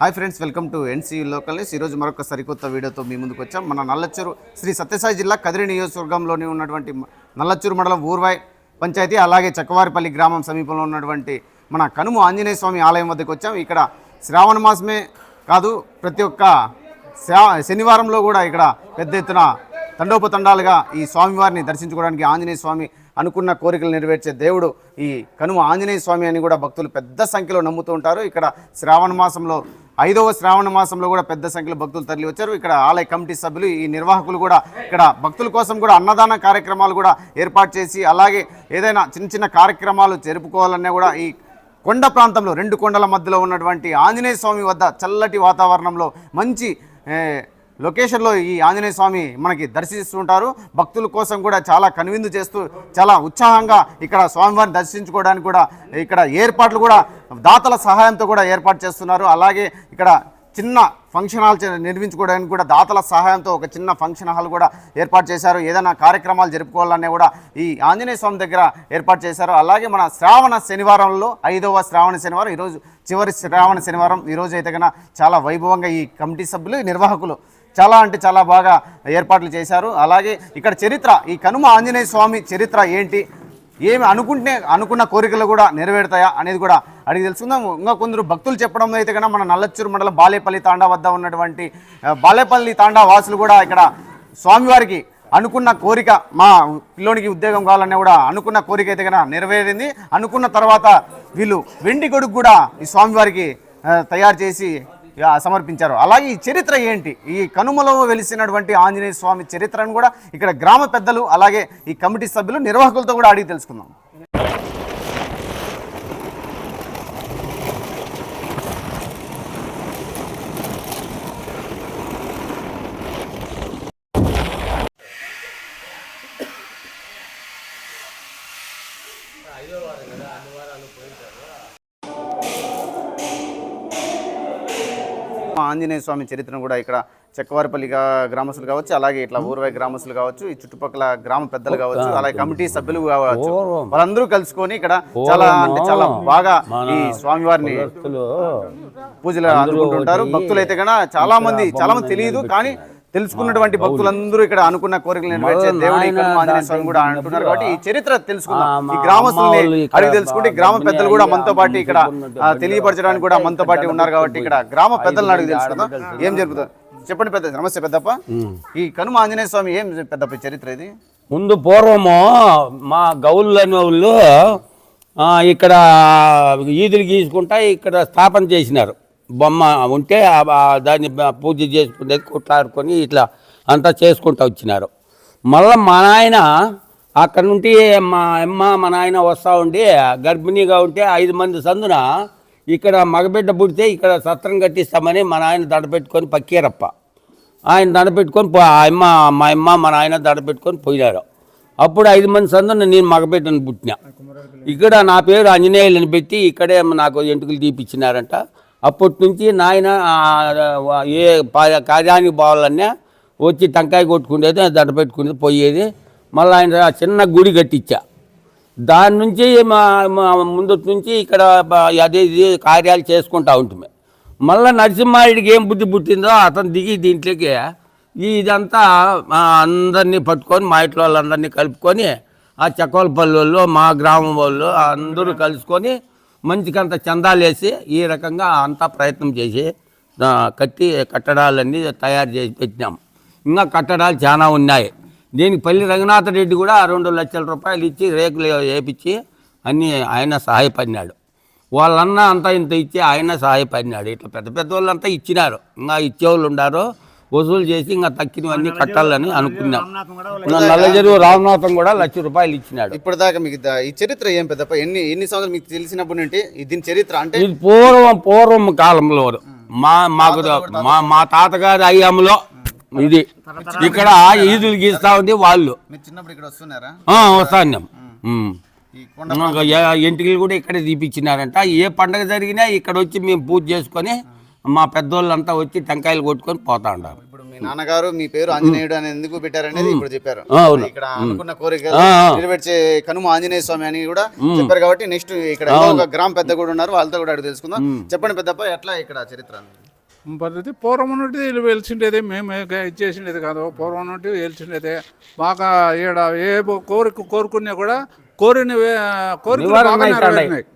Hi friends welcome to NC local news ఈరోజు మరొక సరికొత్త వీడియోతో మీ ముందుకు వచ్చాం. మన నల్లచ్చూరు శ్రీ సత్యసాయి జిల్లా కదిరి నియోజకవర్గంలోని ఉన్నటువంటి నల్లచూరు నల్లచ్చూరు మండలం ఊర్వాయ్ పంచాయతీ అలాగే చక్కవారిపల్లి గ్రామం సమీపంలో ఉన్నటువంటి మన కనుమ ఆంజనేయ స్వామి ఆలయం వద్దకు వచ్చాం. ఇక్కడ శ్రావణ మాసమే కాదు ప్రతి ఒక్క శనివారంలో కూడా ఇక్కడ పెద్ద ఎత్తున తండోపతండాలుగా ఈ స్వామివారిని దర్శించుకోవడానికి ఆంజనేయ స్వామి అనుకున్న కోరికలు నెరవేర్చే దేవుడు ఈ కనుమ ఆంజనేయ స్వామి అని కూడా భక్తులు పెద్ద సంఖ్యలో నమ్ముతూ ఉంటారు. ఇక్కడ శ్రావణ మాసంలో ఐదవ శ్రావణ మాసంలో కూడా పెద్ద సంఖ్యలో భక్తులు తరలి వచ్చారు. ఇక్కడ ఆలయ కమిటీ సభ్యులు ఈ నిర్వాహకులు కూడా ఇక్కడ భక్తుల కోసం కూడా అన్నదాన కార్యక్రమాలు కూడా ఏర్పాటు చేసి అలాగే ఏదైనా చిన్న చిన్న కార్యక్రమాలు జరుపుకోవాలన్నా కూడా ఈ కొండ ప్రాంతంలో రెండు కొండల మధ్యలో ఉన్నటువంటి ఆంజనేయ స్వామి వద్ద చల్లటి వాతావరణంలో మంచి లొకేషన్లో ఈ ఆంజనేయ స్వామి మనకి దర్శిస్తుంటారు భక్తుల కోసం కూడా చాలా కనువిందు చేస్తూ చాలా ఉత్సాహంగా ఇక్కడ స్వామివారిని దర్శించుకోవడానికి కూడా ఇక్కడ ఏర్పాట్లు కూడా దాతల సహాయంతో కూడా ఏర్పాటు చేస్తున్నారు. అలాగే ఇక్కడ చిన్న ఫంక్షన్ హాల్ నిర్మించుకోవడానికి కూడా దాతల సహాయంతో ఒక చిన్న ఫంక్షన్ హాల్ కూడా ఏర్పాటు చేశారు. ఏదైనా కార్యక్రమాలు జరుపుకోవాలనే కూడా ఈ ఆంజనేయ స్వామి దగ్గర ఏర్పాటు చేశారు. అలాగే మన శ్రావణ శనివారంలో ఐదవ శ్రావణ శనివారం ఈరోజు చివరి శ్రావణ శనివారం ఈరోజు అయితే కన్నా చాలా వైభవంగా ఈ కమిటీ సభ్యులు నిర్వాహకులు చాలా అంటే చాలా బాగా ఏర్పాట్లు చేశారు. అలాగే ఇక్కడ చరిత్ర ఈ కనుమ ఆంజనేయ స్వామి చరిత్ర ఏంటి? ఏమి అనుకుంటే అనుకున్న కోరికలు కూడా నెరవేరుతాయా అనేది కూడా అడిగి తెలుసుకుందాం. ఇంకా కొందరు భక్తులు చెప్పడం అయితే కన్నా మన నల్లచ్చూరు మండలం బాలేపల్లి తాండా వద్ద ఉన్నటువంటి బాలేపల్లి తాండా వాసులు కూడా ఇక్కడ స్వామివారికి అనుకున్న కోరిక మా పిల్లోనికి ఉద్యోగం కావాలనే కూడా అనుకున్న కోరిక అయితే కన్నా నెరవేరింది. అనుకున్న తర్వాత వీళ్ళు వెండి గొడుగు కూడా ఈ స్వామివారికి తయారు చేసి సమర్పించారు. అలాగే ఈ చరిత్ర ఏంటి? ఈ కనుమలో వెలిసినటువంటి ఆంజనేయ స్వామి చరిత్రను కూడా ఇక్కడ గ్రామ పెద్దలు అలాగే ఈ కమిటీ సభ్యులు నిర్వాహకులతో కూడా అడిగి తెలుసుకుందాం. ఆంజనేయ స్వామి చరిత్రను కూడా ఇక్కడ చెక్కవారిపల్లి గా- గ్రామస్తులు కావచ్చు అలాగే ఇట్లా ఊరవై గ్రామస్తులు కావచ్చు ఈ చుట్టుపక్కల గ్రామ పెద్దలు కావచ్చు అలాగే కమిటీ సభ్యులు కావచ్చు. వాళ్ళందరూ కలుసుకొని ఇక్కడ చాలా అంటే చాలా బాగా ఈ స్వామివారిని పూజలు అందుకుంటుంటారు భక్తులు అయితే కన్నా చాలా మంది చాలా మంది తెలియదు కానీ తెలుసుకున్నటువంటి భక్తులందరూ ఇక్కడ అనుకున్న కోరికలు నెరవేర్చే దేవుడు ఆంజనేయ స్వామి కూడా అంటున్నారు కాబట్టి ఈ చరిత్ర తెలుసుకుందాం. ఈ గ్రామస్తుల్ని అడిగి తెలుసుకుంటే గ్రామ పెద్దలు కూడా మనతో పాటు ఇక్కడ తెలియపరచడానికి కూడా మనతో పాటు ఉన్నారు కాబట్టి ఇక్కడ గ్రామ పెద్దలను అడిగి తెలుసుకుందాం. ఏం జరుగుతుంది? చెప్పండి పెద్ద నమస్తే పెద్దప్ప. ఈ కనుమ ఆంజనేయ స్వామి ఏం పెద్దప్ప చరిత్ర ఇది? ముందు పూర్వము మా గౌళ్ళు అనే వాళ్ళు ఆ, ఇక్కడ ఈదులు గీసుకుంటా ఇక్కడ స్థాపన చేసినారు. బొమ్మ ఉంటే దాన్ని పూజ చేసుకునేది కొట్లాడుకొని ఇట్లా అంతా చేసుకుంటూ వచ్చినారు. మళ్ళీ మా నాయన అక్కడ నుండి మా అమ్మ మా నాయన వస్తూ ఉండి గర్భిణీగా ఉంటే ఐదు మంది సందున ఇక్కడ మగబిడ్డ పుడితే ఇక్కడ సత్రం కట్టిస్తామని మా నాయన దడపెట్టుకొని పక్కీరప్ప. ఆయన దడపెట్టుకొని పో- ఆ అమ్మ మా అమ్మ మా నాయన దడపెట్టుకొని పోయినారు. అప్పుడు ఐదు మంది సందున నేను మగబిడ్డను పుట్టిన. ఇక్కడ నా పేరు ఆంజనేయులని పెట్టి ఇక్కడే నాకు ఎంటుకలు తీపిచ్చినారంట. అప్పటి నుంచి నాయన ఏ పా- కార్యానికి పోవాలన్నా వచ్చి టంకాయ కొట్టుకునేది దండ పెట్టుకునేది పోయేది. మళ్ళీ ఆయన చిన్న గుడి కట్టించా. దాని నుంచి మా ముందు నుంచి ఇక్కడ అదే ఇది కార్యాలు చేసుకుంటా ఉంటుంది మళ్ళీ నరసింహారెడ్డికి ఏం బుద్ధి పుట్టిందో అతను దిగి దీంట్లోకి ఇదంతా అందరినీ పట్టుకొని మా ఇంట్లో వాళ్ళందరినీ కలుపుకొని ఆ చక్కవలపల్లి వాళ్ళు మా గ్రామం వాళ్ళు అందరూ కలుసుకొని మంచికంత చందాలేసి ఈ రకంగా అంతా ప్రయత్నం చేసి కట్టి కట్టడాలన్నీ తయారు చేసి పెట్టినాం. ఇంకా కట్టడాలు చాలా ఉన్నాయి. దీనికి పల్లి రంగనాథ రెడ్డి కూడా రెండు లక్షల రూపాయలు ఇచ్చి రేకులు వేపించి అన్నీ ఆయన సహాయపడినాడు. వాళ్ళన్న అంతా ఇంత ఇచ్చి ఆయన సహాయపడినాడు. ఇట్లా పెద్ద పెద్ద వాళ్ళంతా ఇచ్చినారు. ఇంకా ఇచ్చేవాళ్ళు ఉన్నారు వసూలు చేసి ఇంకా తక్కినవన్నీ కట్టాలని అనుకున్నాం. నల్లజరువు రామనాథం కూడా లక్ష రూపాయలు ఇచ్చినాడు. ఇప్పటిదాకా మీకు ఈ చరిత్ర ఏం పెద్దప్ప? ఎన్ని ఎన్ని సంవత్సరాలు మీకు తెలిసినప్పుడు నుండి దీని చరిత్ర అంటే ఇది పూర్వం పూర్వం కాలంలో మా మాకు మా మా తాతగారి అయ్యంలో ఇది. ఇక్కడ ఈదులు గీస్తా ఉంది వాళ్ళు. మీరు చిన్నప్పుడు ఇక్కడ వస్తున్నారా? ఆ, వస్తాను ఎంటికలు కూడా ఇక్కడే తీపిచ్చినారంట. ఏ పండగ జరిగినా ఇక్కడ వచ్చి మేము పూజ చేసుకొని మా పెద్దోళ్ళంతా వచ్చి టెంకాయలు కొట్టుకొని పోతా ఉంటారు ఇప్పుడు మీ నాన్నగారు మీ పేరు ఆంజనేయుడు అని ఎందుకు పెట్టారనేది ఇప్పుడు చెప్పారు. ఆ, అవును. ఇక్కడ అనుకున్న కోరిక. నెరవేర్చే కనుమ ఆంజనేయ స్వామి అని కూడా చెప్పారు కాబట్టి నెక్స్ట్ ఇక్కడ ఏదో ఒక గ్రామ పెద్ద కూడా ఉన్నారు వాళ్ళతో కూడా అడిగి తెలుసుకుందాం. చెప్పండి పెద్దప్ప ఎట్లా ఇక్కడ చరిత్ర పద్ధతి పూర్వం నుండి వీళ్ళు వెలిసిండేది మేము ఇచ్చేసిండేది కాదు. పూర్వం నుండి వెలిసిండేది. బాగా ఈడ ఏ కోరిక కోరుకున్నా కూడా కోరిన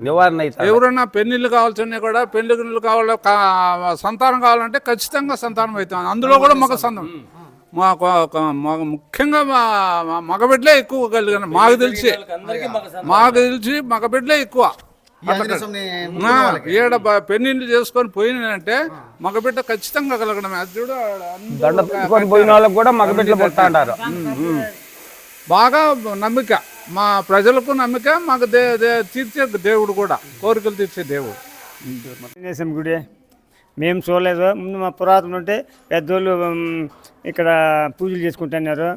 నివారణ ఎవరన్నా పెళ్ళిళ్ళు కావాల్సిన కూడా పెళ్ళిళ్ళు కావాలి సంతానం కావాలంటే ఖచ్చితంగా సంతానం అవుతాం అందులో కూడా మగ సంతానం. మాకు ముఖ్యంగా మా మగబిడ్డలే ఎక్కువ కలిగిన మాకు తెలిసి మాకు తెలిసి మగబిడ్డలే ఎక్కువ. ఈడ పెళ్ళిళ్ళు చేసుకొని పోయినంటే మగబిడ్డ ఖచ్చితంగా అది చూడు దండ పెట్టుకొని పోయిన వాళ్ళకి కూడా మగబిడ్డలు బాగా నమ్మిక. మా ప్రజలకు నమ్మిక మాకు దే దే- తీర్చే దేవుడు కూడా కోరికలు తీర్చే దేవుడు. ఆంజనేయం గుడి మేము చూడలేదు. ముందు మా పురాతన ఉంటే పెద్దోళ్ళు ఇక్కడ పూజలు చేసుకుంటున్నారు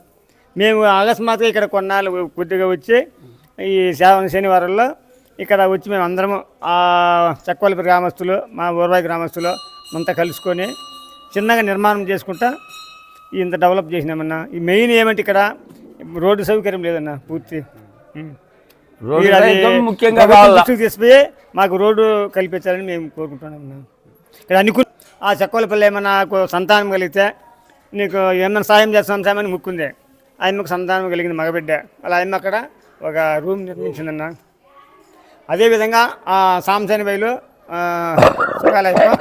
మేము అకస్మాత్తుగా ఇక్కడ కొన్నాళ్ళు కొద్దిగా వచ్చి ఈ శ్రావణ శనివారంలో ఇక్కడ వచ్చి మేము అందరము ఆ చక్కవలపి గ్రామస్తులు మా ఊర్వాయి గ్రామస్తులు అంతా కలుసుకొని చిన్నగా నిర్మాణం చేసుకుంటా ఇంత డెవలప్ చేసినామన్నా. ఈ మెయిన్ ఏమంటే ఇక్కడ రోడ్డు సౌకర్యం లేదన్న పూర్తి. రోడ్డు ముఖ్యంగా తీసుకుపోయి మాకు రోడ్డు కల్పించాలని మేము కోరుకుంటున్నాం అన్న. ఇక్కడ అన్ని కు- ఆ చక్కవలపల్లి ఏమన్నా నాకు సంతానం కలిగితే నీకు ఏమన్నా సాయం చేస్తాం సాయం అని ముక్కుంది. ఆయమ్మకు సంతానం కలిగింది మగబిడ్డ. అలా ఆయమ్మ అక్కడ ఒక రూమ్ నిర్మించిందన్న. అదేవిధంగా ఆ సాంసని బయలు సుఖాలయ్య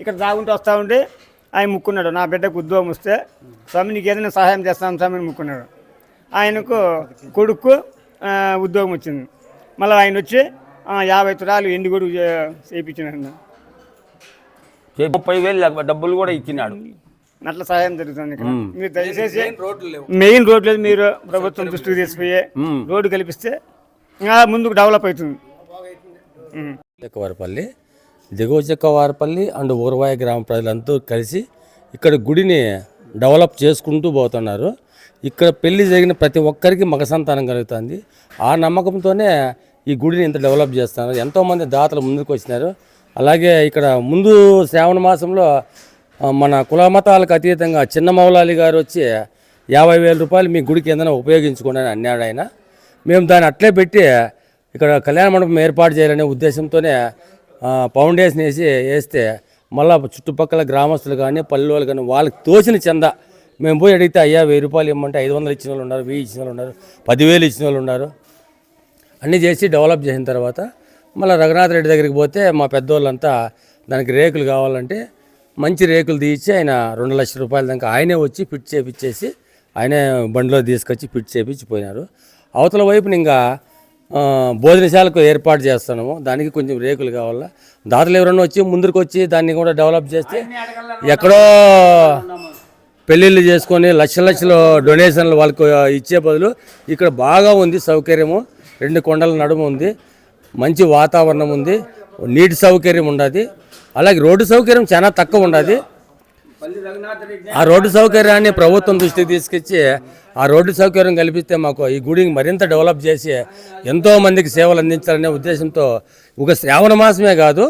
ఇక్కడ దాగుంటూ వస్తూ ఉండి ఆయన ముక్కున్నాడు. నా బిడ్డకు ఉద్యోగం వస్తే స్వామి నీకు ఏదైనా సహాయం చేస్తాను స్వామి ముక్కున్నాడు. ఆయనకు కొడుకు ఆ, ఉద్యోగం వచ్చింది. మళ్ళీ ఆయన వచ్చి ఆ, యాభై తులాలు ఎండి గొడుగు చేయించినాడు ముప్పై వేలు లేకపోతే డబ్బులు కూడా ఇచ్చినాడు. అట్లా సహాయం జరుగుతుంది ఇక్కడ. మీరు దయచేసి మెయిన్ రోడ్ లేదు మీరు ప్రభుత్వం దృష్టికి తీసుకుపోయి. రోడ్డు కల్పిస్తే ఇంకా ముందుకు డెవలప్ అవుతుంది. చెక్కవారపల్లి దిగువ చెక్కవారపల్లి అండ్ ఊరవాయ గ్రామ ప్రజలంతా కలిసి ఇక్కడ గుడిని డెవలప్ చేసుకుంటూ పోతున్నారు. ఇక్కడ పెళ్ళి జరిగిన ప్రతి ఒక్కరికి మగ సంతానం కలుగుతుంది. ఆ నమ్మకంతోనే ఈ గుడిని ఇంత డెవలప్ చేస్తున్నారు. ఎంతోమంది దాతలు ముందుకు వచ్చినారు. అలాగే ఇక్కడ ముందు శ్రావణ మాసంలో మన కుల మతాలకు అతీతంగా చిన్న మౌలాలి గారు వచ్చి యాభై వేల రూపాయలు మీ గుడికి ఏదైనా ఉపయోగించుకోండి అని అన్నాడు ఆయన. మేము దాన్ని అట్లే పెట్టి ఇక్కడ కళ్యాణ మండపం ఏర్పాటు చేయాలనే ఉద్దేశంతోనే ఫౌండేషన్ వేసి వేస్తే మళ్ళా చుట్టుపక్కల గ్రామస్తులు కానీ పల్లె కానీ వాళ్ళకి తోచిన చంద మేము పోయి అడిగితే అయ్యా వెయ్యి రూపాయలు ఇవ్వమంటే ఐదు వందలు ఇచ్చిన వాళ్ళు ఉన్నారు వెయ్యి ఇచ్చిన వాళ్ళు ఉన్నారు పదివేలు ఇచ్చిన వాళ్ళు ఉన్నారు. అన్నీ చేసి డెవలప్ చేసిన తర్వాత మళ్ళీ రఘునాథ్ రెడ్డి దగ్గరికి పోతే మా పెద్దోళ్ళంతా దానికి రేకులు కావాలంటే మంచి రేకులు తీయించి ఆయన రెండు లక్షల రూపాయల దాకా ఆయనే వచ్చి ఫిట్ చేపిచ్చేసి ఆయనే బండిలో తీసుకొచ్చి ఫిట్ చేపించి పోయినారు అవతల వైపున ఇంకా భోజనశాలకు ఏర్పాటు చేస్తున్నాము. దానికి కొంచెం రేకులు కావాలా. దాతలు ఎవరైనా వచ్చి ముందరికి వచ్చి దాన్ని కూడా డెవలప్ చేస్తే ఎక్కడో పెళ్ళిళ్ళు చేసుకొని లక్ష లక్షలు డొనేషన్లు వాళ్ళకు ఇచ్చే బదులు ఇక్కడ బాగా ఉంది సౌకర్యము. రెండు కొండల నడుము ఉంది. మంచి వాతావరణం ఉంది. నీటి సౌకర్యం ఉండదు. అలాగే రోడ్డు సౌకర్యం చాలా తక్కువ ఉండదు. ఆ రోడ్డు సౌకర్యాన్ని ప్రభుత్వం దృష్టికి తీసుకొచ్చి ఆ రోడ్డు సౌకర్యం కల్పిస్తే మాకు ఈ గుడిని మరింత డెవలప్ చేసి ఎంతో మందికి సేవలు అందించాలనే ఉద్దేశంతో ఒక శ్రావణ మాసమే కాదు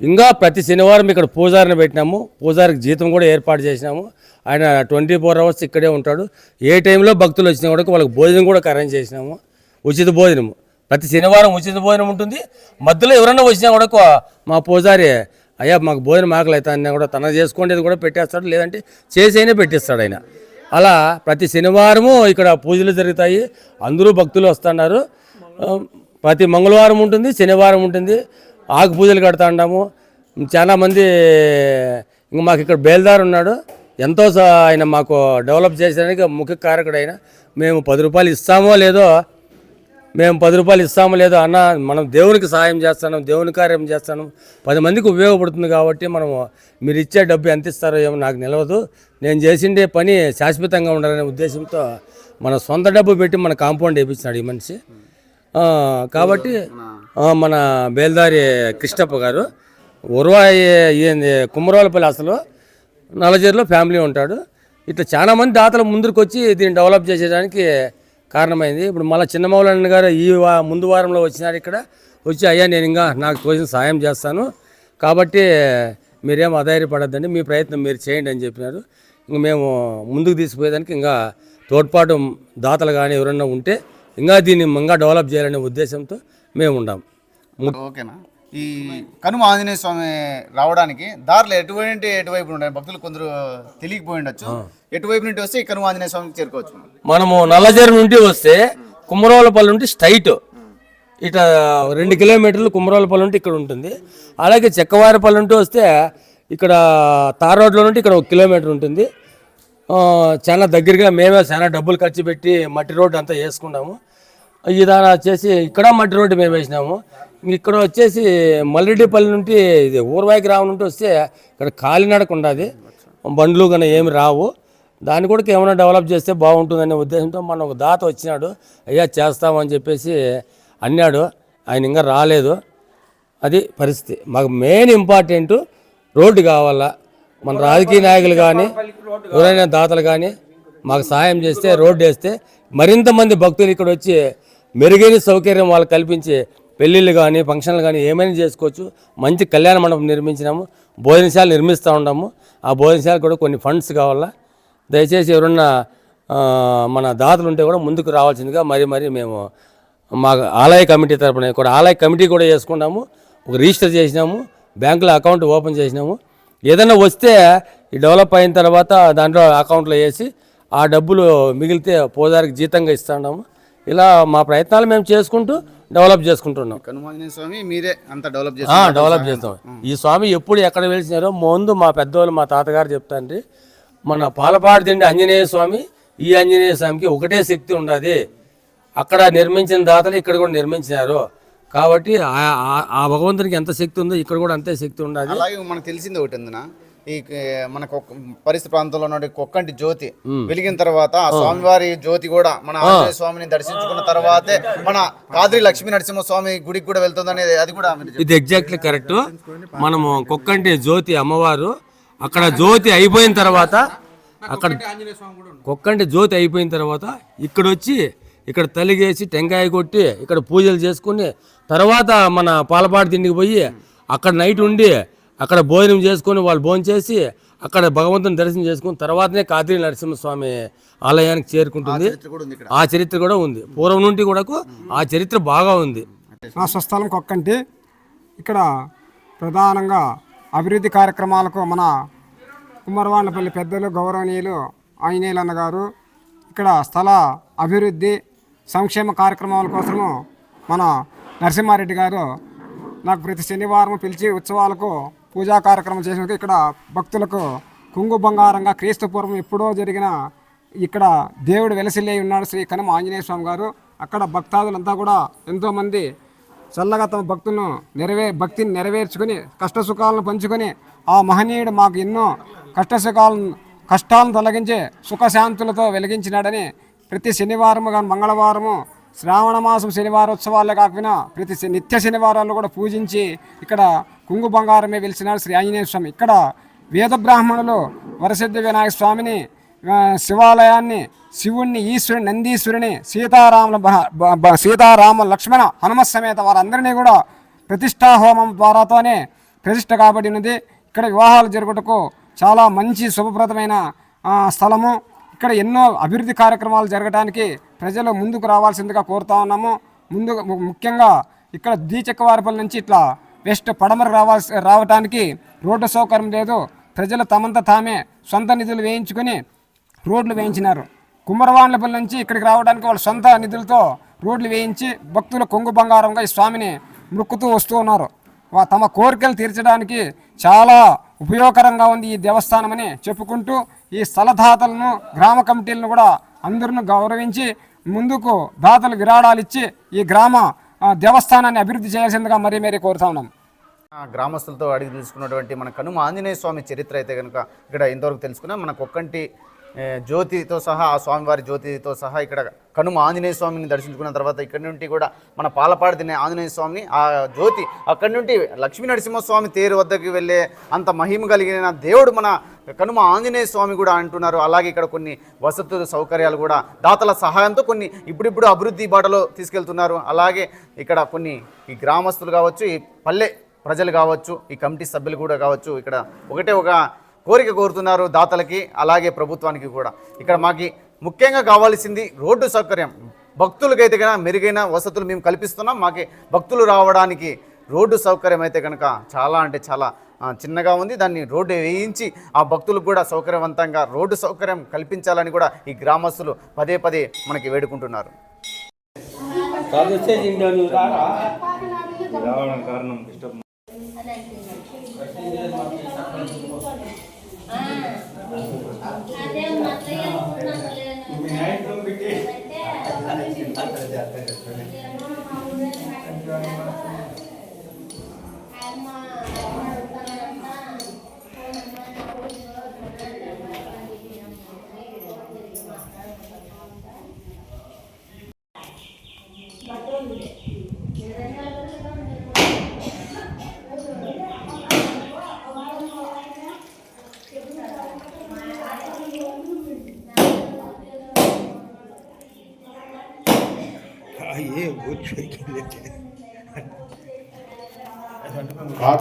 ఇంకా ప్రతి శనివారం ఇక్కడ పూజారిని పెట్టినాము. పూజారికి జీతం కూడా ఏర్పాటు చేసినాము. ఆయన ట్వంటీ ఫోర్ అవర్స్ ఇక్కడే ఉంటాడు. ఏ టైంలో భక్తులు వచ్చినా కూడా వాళ్ళకి భోజనం కూడా అరేంజ్ చేసినాము. ఉచిత భోజనము. ప్రతి శనివారం ఉచిత భోజనం ఉంటుంది. మధ్యలో ఎవరైనా వచ్చినా కూడా మా పూజారి అయ్యా మాకు భోజనం ఆకలి అన్నా కూడా తన చేసుకునేది కూడా పెట్టేస్తాడు. లేదంటే చేసైనా పెట్టిస్తాడు ఆయన. అలా ప్రతి శనివారము ఇక్కడ పూజలు జరుగుతాయి. అందరూ భక్తులు వస్తున్నారు. ప్రతి మంగళవారం ఉంటుంది శనివారం ఉంటుంది. ఆకు పూజలు కడతా ఉన్నాము. చాలామంది ఇంక మాకు ఇక్కడ బేల్దార్ ఉన్నాడు. ఎంతో స- ఆయన మాకు డెవలప్ చేసేదానికి ముఖ్య కారకుడు మేము పది రూపాయలు ఇస్తామో లేదో మేము పది రూపాయలు ఇస్తామో లేదో అన్న మనం దేవునికి సహాయం చేస్తాను దేవుని కార్యం చేస్తాను. పది మందికి ఉపయోగపడుతుంది కాబట్టి మనము మీరు ఇచ్చే డబ్బు ఎంత ఇస్తారో ఏమో నాకు నిలవదు. నేను చేసిండే పని శాశ్వతంగా ఉండాలనే ఉద్దేశంతో మన సొంత డబ్బు పెట్టి మన కాంపౌండ్ వేయించినాడు ఈ మనిషి. కాబట్టి మన బేల్దారి కృష్ణప్ప గారు ఉరవాయి ఏంది కుమ్మరోలపల్లి అసలు నల్లజేరులో ఫ్యామిలీ ఉంటాడు. ఇట్లా చాలా మంది దాతలు ముందుకు వచ్చి దీన్ని డెవలప్ చేసేదానికి కారణమైంది. ఇప్పుడు మళ్ళీ చిన్నమౌలన్న గారు ఈ వా ముందు వారంలో వచ్చినారు ఇక్కడ. వచ్చి అయ్యా నేను ఇంకా నాకు తోచిన సాయం చేస్తాను. కాబట్టి మీరేం అధైర్యపడద్దండి. మీ ప్రయత్నం మీరు చేయండి అని చెప్పినారు. ఇంక మేము ముందుకు తీసుకుపోయేదానికి ఇంకా తోడ్పాటు దాతలు కానీ ఎవరైనా ఉంటే ఇంకా దీన్ని ఇంకా డెవలప్ చేయాలనే ఉద్దేశంతో మేము ఉన్నాం ఓకేనా? ఈ కనుమ ఆంజనేయ స్వామి రావడానికి దారిలో ఎటువంటి ఎటువైపు ఉంటాయి. భక్తులు కొందరు తెలియకపోయి ఉండొచ్చు ఎటువైపు నుండి వస్తే ఈ కనుమ ఆంజనేయ స్వామికి చేరుకోవచ్చు మనం. మనము నల్లజరి నుండి వస్తే కుమ్మరోలపల్లి నుండి స్ట్రైట్. ఇట రెండు కిలోమీటర్లు కుమ్మరోలపల్లి నుండి ఇక్కడ ఉంటుంది. అలాగే చెక్కవారిపల్లి నుండి వస్తే ఇక్కడ తార్ రోడ్లో నుండి ఇక్కడ ఒక కిలోమీటర్ ఉంటుంది. చాలా దగ్గరగా మేమే చాలా డబ్బులు ఖర్చు పెట్టి మట్టి రోడ్డు అంతా వేసుకున్నాము. దాని వచ్చేసి ఇక్కడ మట్టి రోడ్డు మేము వేసినాము. ఇక్కడ వచ్చేసి మల్రెడ్డిపల్లి నుండి ఇది ఊర్వాయి గ్రామం నుండి వస్తే ఇక్కడ కాలినడక ఉండదు. బండ్లు కానీ ఏమి రావు. దాన్ని కూడా ఏమైనా డెవలప్ చేస్తే బాగుంటుందనే ఉద్దేశంతో మన ఒక దాత వచ్చినాడు. అయ్యా చేస్తామని చెప్పేసి అన్నాడు. ఆయన ఇంకా రాలేదు. అది పరిస్థితి. మాకు మెయిన్ ఇంపార్టెంట్ రోడ్డు కావాలా. మన రాజకీయ నాయకులు కానీ ఎవరైనా దాతలు కానీ మాకు సాయం చేస్తే రోడ్డు వేస్తే మరింత మంది భక్తులు ఇక్కడ వచ్చి మెరుగైన సౌకర్యం వాళ్ళకి కల్పించి పెళ్ళిళ్ళు కానీ ఫంక్షన్లు కానీ ఏమైనా చేసుకోవచ్చు. మంచి కళ్యాణ మండపం నిర్మించినాము. భోజనశాల నిర్మిస్తూ ఉన్నాము. ఆ భోజనశాల కూడా కొన్ని ఫండ్స్ కావాలా? దయచేసి ఎవరన్నా మన దాతలు ఉంటే కూడా ముందుకు రావాల్సిందిగా మరి మరి మేము మా ఆలయ కమిటీ తరపున కూడా ఆలయ కమిటీ కూడా చేసుకున్నాము. ఒక రిజిస్టర్ చేసినాము. బ్యాంకులో అకౌంట్ ఓపెన్ చేసినాము. ఏదైనా వస్తే ఈ డెవలప్ అయిన తర్వాత దాంట్లో అకౌంట్లో వేసి ఆ డబ్బులు మిగిలితే పోదారికి జీతంగా ఇస్తున్నాము ఇలా మా ప్రయత్నాలు మేము చేసుకుంటూ డెవలప్ చేసుకుంటున్నాం. స్వామి మీరే అంత డెవలప్ ఆ, చేస్తారు డెవలప్ చేస్తాం. ఈ స్వామి ఎప్పుడు ఎక్కడ వెలిసినారో ముందు మా పెద్దోళ్ళు మా తాతగారు చెప్తాండ్రి మన పాలపాడు తిండి ఆంజనేయ స్వామి ఈ ఆంజనేయ స్వామికి ఒకటే శక్తి ఉండదు. అక్కడ నిర్మించిన దాతలు ఇక్కడ కూడా నిర్మించినారు. కాబట్టి ఆ- ఆ- ఆ భగవంతునికి ఎంత శక్తి ఉందో ఇక్కడ కూడా అంతే శక్తి ఉండదు అలాగే మనకు తెలిసింది ఒకటి ఉందినా ఈ మన పరిసర ప్రాంతంలో ఉన్న కొక్కంటి జ్యోతి వెలిగిన తర్వాత ఆ స్వామివారి జ్యోతి కూడా మన ఆంజనేయ స్వామిని దర్శించుకున్న తర్వాతే మన కాద్రి లక్ష్మీ నరసింహ స్వామి గుడికి కూడా వెళ్తుందని అది కూడా. ఇది ఎగ్జాక్ట్లీ కరెక్ట్ మనము కుక్కంటి జ్యోతి అమ్మవారు అక్కడ జ్యోతి అయిపోయిన తర్వాత అక్కడ కుక్కంటి జ్యోతి అయిపోయిన తర్వాత ఇక్కడ వచ్చి ఇక్కడ తలిగేసి టెంకాయ కొట్టి ఇక్కడ పూజలు చేసుకుని తర్వాత మన పాలపాడు తిండికి పోయి అక్కడ నైట్ ఉండి అక్కడ భోజనం చేసుకొని వాళ్ళు భోజనం చేసి అక్కడ భగవంతుని దర్శనం చేసుకుని తర్వాతనే కాద్రి నరసింహస్వామి ఆలయానికి చేరుకుంటుంది. చరిత్ర కూడా ఉంది ఇక్కడ. ఆ చరిత్ర కూడా ఉంది. పూర్వం నుండి కూడా ఆ చరిత్ర బాగా ఉంది. నా స్వస్థలం కొక్కంటి ఇక్కడ ప్రధానంగా అభివృద్ధి కార్యక్రమాలకు మన కుమ్మరవాండ్లపల్లి పెద్దలు గౌరవనీయులు ఆంజనేయులు అన్నగారు ఇక్కడ స్థల అభివృద్ధి సంక్షేమ కార్యక్రమాల కోసము మన నరసింహారెడ్డి గారు నాకు ప్రతి శనివారం పిలిచి ఉత్సవాలకు పూజా కార్యక్రమం చేసినందుకు ఇక్కడ భక్తులకు కుంగు బంగారంగా క్రీస్తుపూర్వం ఎప్పుడో జరిగిన ఇక్కడ దేవుడు వెలసిల్లే ఉన్నాడు శ్రీ కనుమ ఆంజనేయ స్వామి గారు. అక్కడ భక్తాదులంతా కూడా ఎంతోమంది చల్లగా తమ భక్తులను నెరవే భక్తిని నెరవేర్చుకుని కష్టసుఖాలను పంచుకొని ఆ మహనీయుడు మాకు ఎన్నో కష్టసుఖాలను కష్టాలను తొలగించి సుఖశాంతులతో వెలిగించినాడని ప్రతి శనివారము కానీ మంగళవారము శ్రావణ మాసం శనివారోత్సవాల్లో కాకపోయినా ప్రతి నిత్య శనివారాల్లో కూడా పూజించి ఇక్కడ కుంగు బంగారమే వెలిసినాడు శ్రీ ఆంజనేయ స్వామి. ఇక్కడ వేద బ్రాహ్మణులు వరసిద్ధి వినాయక స్వామిని శివాలయాన్ని శివుణ్ణి ఈశ్వరుని నందీశ్వరుని సీతారాముల బ- బ- సీతారామ లక్ష్మణ హనుమ సమేత వారందరినీ కూడా ప్రతిష్టా హోమం ద్వారాతోనే ప్రతిష్ట కాబడి ఉన్నది ఇక్కడ వివాహాలు జరుగుటకు చాలా మంచి శుభప్రదమైన స్థలము. ఇక్కడ ఎన్నో అభివృద్ధి కార్యక్రమాలు జరగడానికి ప్రజలు ముందుకు రావాల్సిందిగా కోరుతా ఉన్నాము. ముందు ముఖ్యంగా ఇక్కడ దీచక్కవారిపల్లి నుంచి ఇట్లా వెస్ట్ పడమర రావాల్సి రావడానికి రోడ్డు సౌకర్యం లేదు. ప్రజలు తమంత తామే సొంత నిధులు వేయించుకొని రోడ్లు వేయించినారు. కుమ్మరవాండ్లపల్లి నుంచి ఇక్కడికి రావడానికి వాళ్ళ సొంత నిధులతో రోడ్లు వేయించి భక్తుల కొంగు బంగారంగా ఈ స్వామిని మొక్కుతూ వస్తూ ఉన్నారు. తమ కోరికలు తీర్చడానికి చాలా ఉపయోగకరంగా ఉంది ఈ దేవస్థానమని చెప్పుకుంటూ ఈ స్థలదాతలను గ్రామ కమిటీలను కూడా అందరిని గౌరవించి ముందుకు దాతలు విరాళాలు ఇచ్చి ఈ గ్రామ దేవస్థానాన్ని అభివృద్ధి చేయాల్సిందిగా మరీ మరీ కోరుతా ఉన్నాం. గ్రామస్తులతో అడిగి తెలుసుకున్నటువంటి మన కనుమ ఆంజనేయ స్వామి చరిత్ర అయితే కనుక ఇక్కడ ఇంతవరకు తెలుసుకున్నాం. మనకు ఒక్కంటి జ్యోతితో సహా ఆ స్వామివారి జ్యోతితో సహా ఇక్కడ కనుమ ఆంజనేయ స్వామిని దర్శించుకున్న తర్వాత ఇక్కడి నుండి కూడా మన పాలపాడు తినే ఆంజనేయ స్వామిని ఆ జ్యోతి అక్కడి నుండి లక్ష్మీ నరసింహస్వామి తేరు వద్దకు వెళ్ళే అంత మహిమ కలిగిన దేవుడు మన కనుమ ఆంజనేయ స్వామి కూడా అంటున్నారు. అలాగే ఇక్కడ కొన్ని వసతులు సౌకర్యాలు కూడా దాతల సహాయంతో కొన్ని ఇప్పుడిప్పుడు అభివృద్ధి బాటలో తీసుకెళ్తున్నారు. అలాగే ఇక్కడ కొన్ని ఈ గ్రామస్తులు కావచ్చు ఈ పల్లె ప్రజలు కావచ్చు ఈ కమిటీ సభ్యులు కూడా కావచ్చు ఇక్కడ ఒకటే ఒక కోరిక కోరుతున్నారు దాతలకి అలాగే ప్రభుత్వానికి కూడా. ఇక్కడ మాకి ముఖ్యంగా కావాల్సింది రోడ్డు సౌకర్యం. భక్తులకైతే కనుక మెరుగైన వసతులు మేము కల్పిస్తున్నాం. మాకి భక్తులు రావడానికి రోడ్డు సౌకర్యం అయితే కనుక చాలా అంటే చాలా చిన్నగా ఉంది. దాన్ని రోడ్డు వేయించి ఆ భక్తులకు కూడా సౌకర్యవంతంగా రోడ్డు సౌకర్యం కల్పించాలని కూడా ఈ గ్రామస్తులు పదే పదే మనకి వేడుకుంటున్నారు. అదే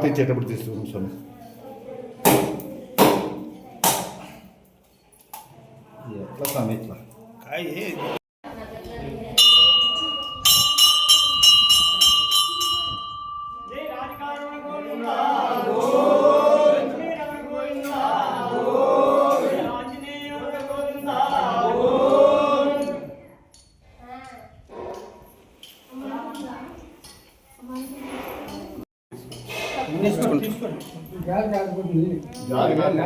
ఇచ్చేటప్పుడు తీసుకుంటాం స్వామి రామ్మోహన్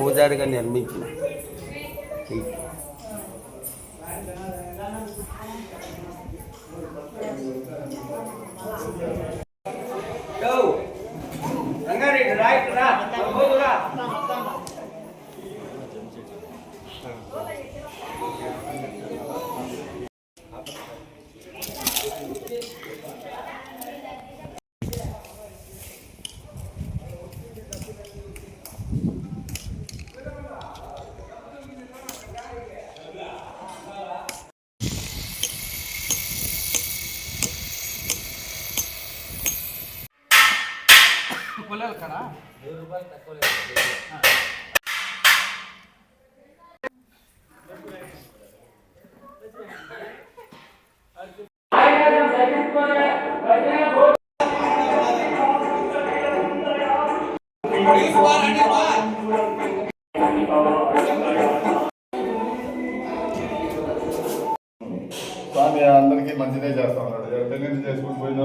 పూజారిగా నిర్మించిన. స్వామి పెళ్ళి